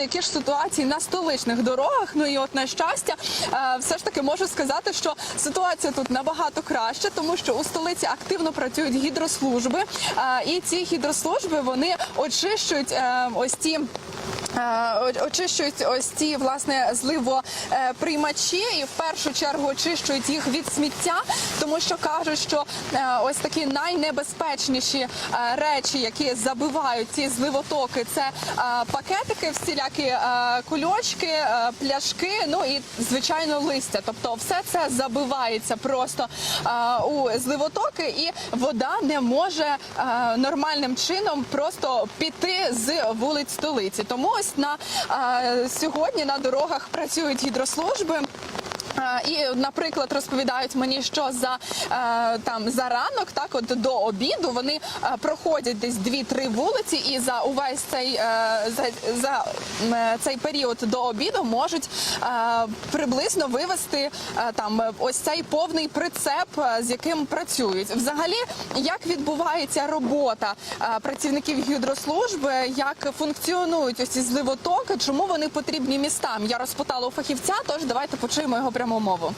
Які ж ситуації на столичних дорогах? Ну і от на щастя, е, все ж таки можу сказати, що ситуація тут набагато краще, тому що у столиці активно працюють гідрослужби, е, і ці гідрослужби вони очищують е, ось ті. Е, Очищують ось ці власне зливоприймачі і в першу чергу очищують їх від сміття, тому що кажуть, що е, ось такі найнебезпечніші е, речі, які забивають ці зливотоки, це пакетики, всілякі кульочки, пляшки, ну і звичайно листя. Тобто, все це забивається просто у зливотоки, і вода не може нормальним чином просто піти з вулиць столиці. Тому ось на е, сьогодні на дорогах працюють гідрослужби. Е, І, наприклад, розповідають мені, що за е, там за ранок, так от до обіду, вони е, проходять десь 2-3 вулиці, і за увесь цей за, за цей період до обіду можуть приблизно вивести там ось цей повний прицеп, з яким працюють. Взагалі, як відбувається робота працівників гідрослужби, як функціонують ось ці зливотоки, чому вони потрібні містам? Я розпитала у фахівця, тож давайте почуємо його пряму мову.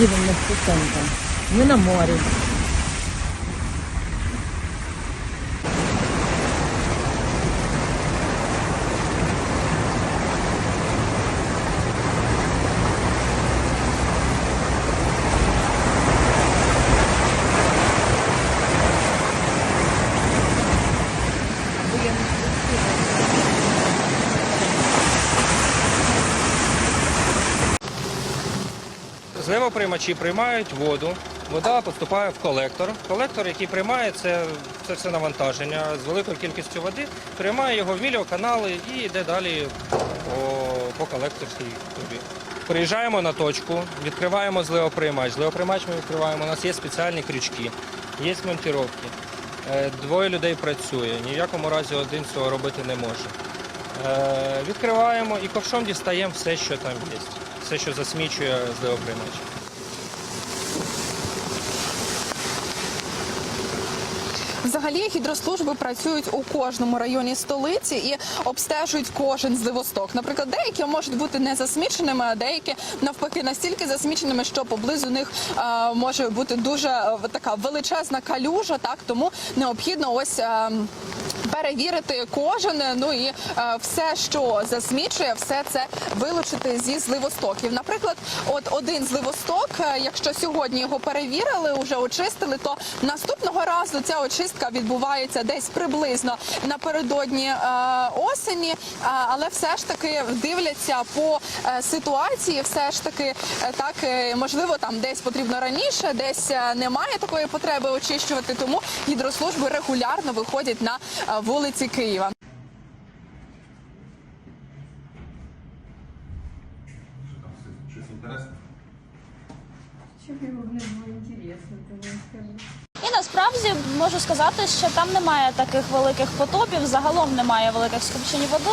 Їдемо на Стеценка. Ми на морі. Зливоприймачі приймають воду, вода поступає в колектор. Колектор, який приймає це, це все навантаження з великою кількістю води, приймає його в міліоканали і йде далі по, по колекторській трубі. Приїжджаємо на точку, відкриваємо зливоприймач. Зливоприймач ми відкриваємо. У нас є спеціальні крючки, є монтіровки. Е, Двоє людей працює. Ні в якому разі один цього робити не може. Е, Відкриваємо і ковшом дістаємо все, що там є. Все, що засмічує зливоприймач. Взагалі гідрослужби працюють у кожному районі столиці і обстежують кожен зливосток. Наприклад, деякі можуть бути не засміченими, а деякі навпаки настільки засміченими, що поблизу них е, може бути дуже е, така величезна калюжа. Так тому необхідно ось. е, Перевірити кожен, ну і е, все, що засмічує, все це вилучити зі зливостоків. Наприклад, от один зливосток, е, якщо сьогодні його перевірили, вже очистили, то наступного разу ця очистка відбувається десь приблизно напередодні е, осені, але все ж таки дивляться по е, ситуації, все ж таки е, так можливо там десь потрібно раніше, десь немає такої потреби очищувати. Тому гідрослужби регулярно виходять на вулиці Києва. Чому його не було інтересно, ти не скажи. Насправді можу сказати, що там немає таких великих потопів, загалом немає великих скупчень води.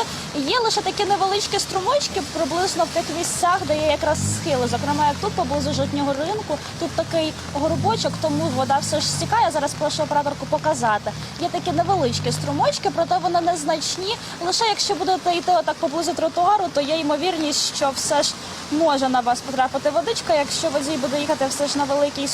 Є лише такі невеличкі струмочки приблизно в тих місцях, де є якраз схили. Зокрема, як тут поблизу житнього ринку, тут такий горбочок, тому вода все ж стікає. Зараз прошу операторку показати. Є такі невеличкі струмочки, проте вони незначні. Лише якщо будете йти отак поблизу тротуару, то є ймовірність, що все ж може на вас потрапити водичка, якщо водій буде їхати все ж на великій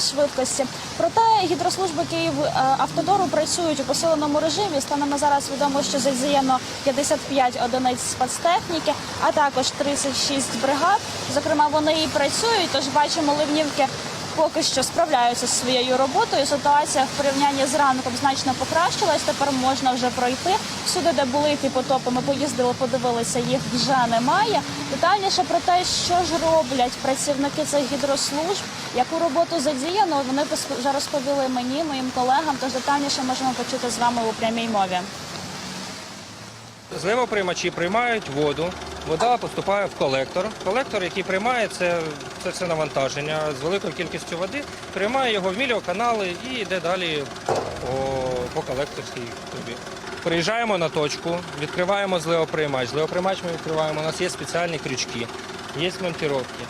швидкості. Проте гідрослужби Київ е, автодору працюють у посиленому режимі. Станом на зараз відомо, що задіяно 55 одиниць спецтехніки, а також 36 бригад. Зокрема, вони і працюють. Тож бачимо ливнівки. Поки що справляються зі своєю роботою. Ситуація в порівнянні з ранком значно покращилась. Тепер можна вже пройти. Всюди, де були ті потопи, ми поїздили, подивилися, їх вже немає. Детальніше про те, що ж роблять працівники цих гідрослужб, яку роботу задіяно, вони вже розповіли мені, моїм колегам. Тож детальніше можемо почути з вами у прямій мові. Зливоприймачі приймають воду, вода поступає в колектор. Колектор, який приймає це, це все навантаження з великою кількістю води, приймає його в міліоканали і йде далі по, по колекторській трубі. Приїжджаємо на точку, відкриваємо зливоприймач. Зливоприймач ми відкриваємо. У нас є спеціальні крючки, є монтіровки.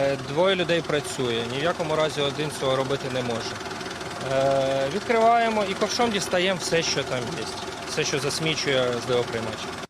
Е, Двоє людей працює. Ні в якому разі один цього робити не може. Е, Відкриваємо і ковшом дістаємо все, що там є. Все, що засмічує зливоприймач.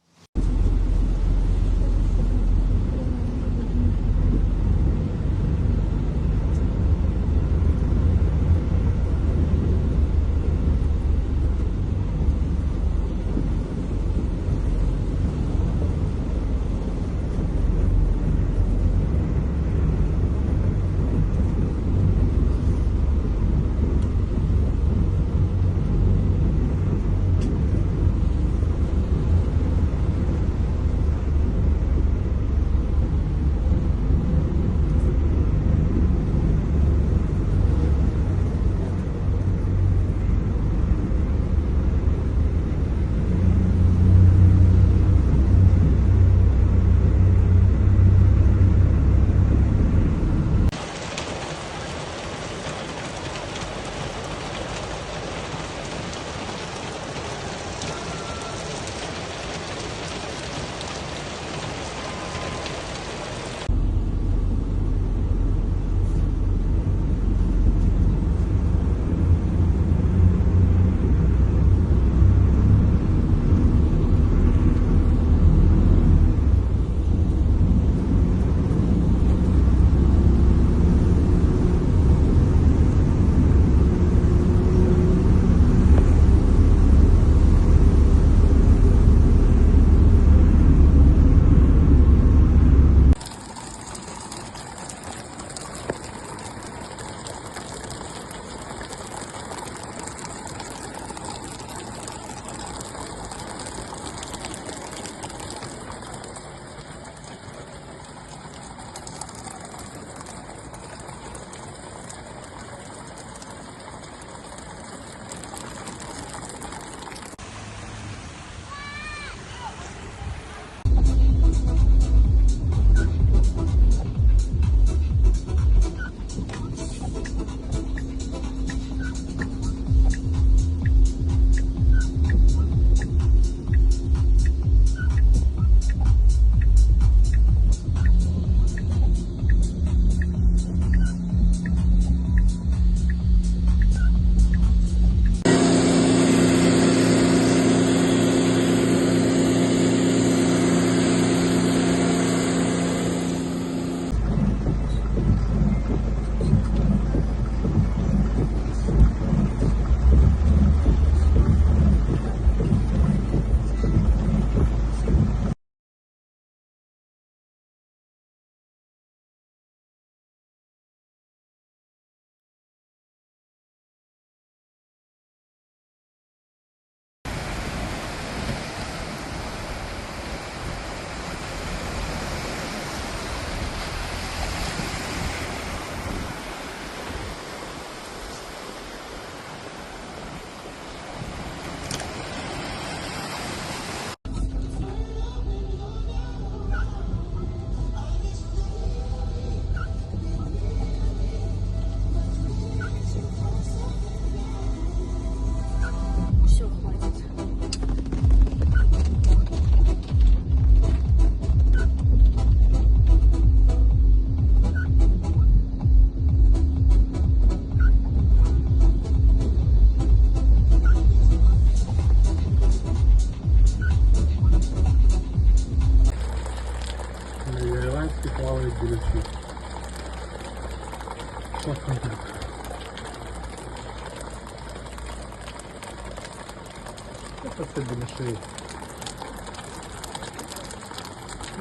Це це біляші.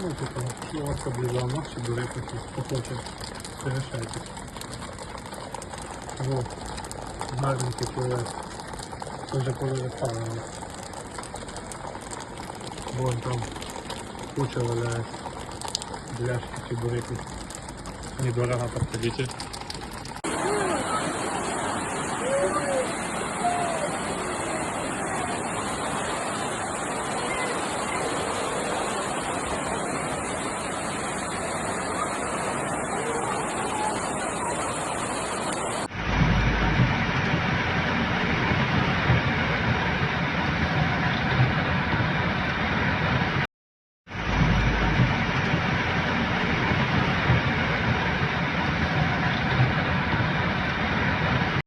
Ну, типу, ласка близько наші дурети, хто хоче, пригощайтесь. Во, гарненький пливе. Вже коли виставлено. Вон там куча валяється. Бляшки, чебуреки. Недорого подходите.